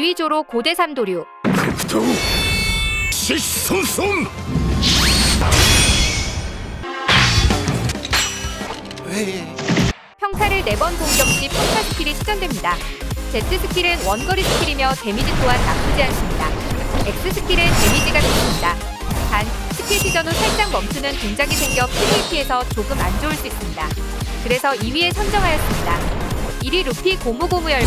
2위 조로 고대 삼도류, 또 시손손 평타를 4번 공격 시 평타 스킬이 시전됩니다. Z 스킬은 원거리 스킬이며 데미지 또한 나쁘지 않습니다. X 스킬은 데미지가 좋습니다. 단, 스킬 시전 후 살짝 멈추는 동작이 생겨 PVP에서 조금 안 좋을 수 있습니다. 그래서 2위에 선정하였습니다. 1위 루피 고무고무 열매,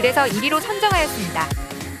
그래서 1위로 선정하였습니다.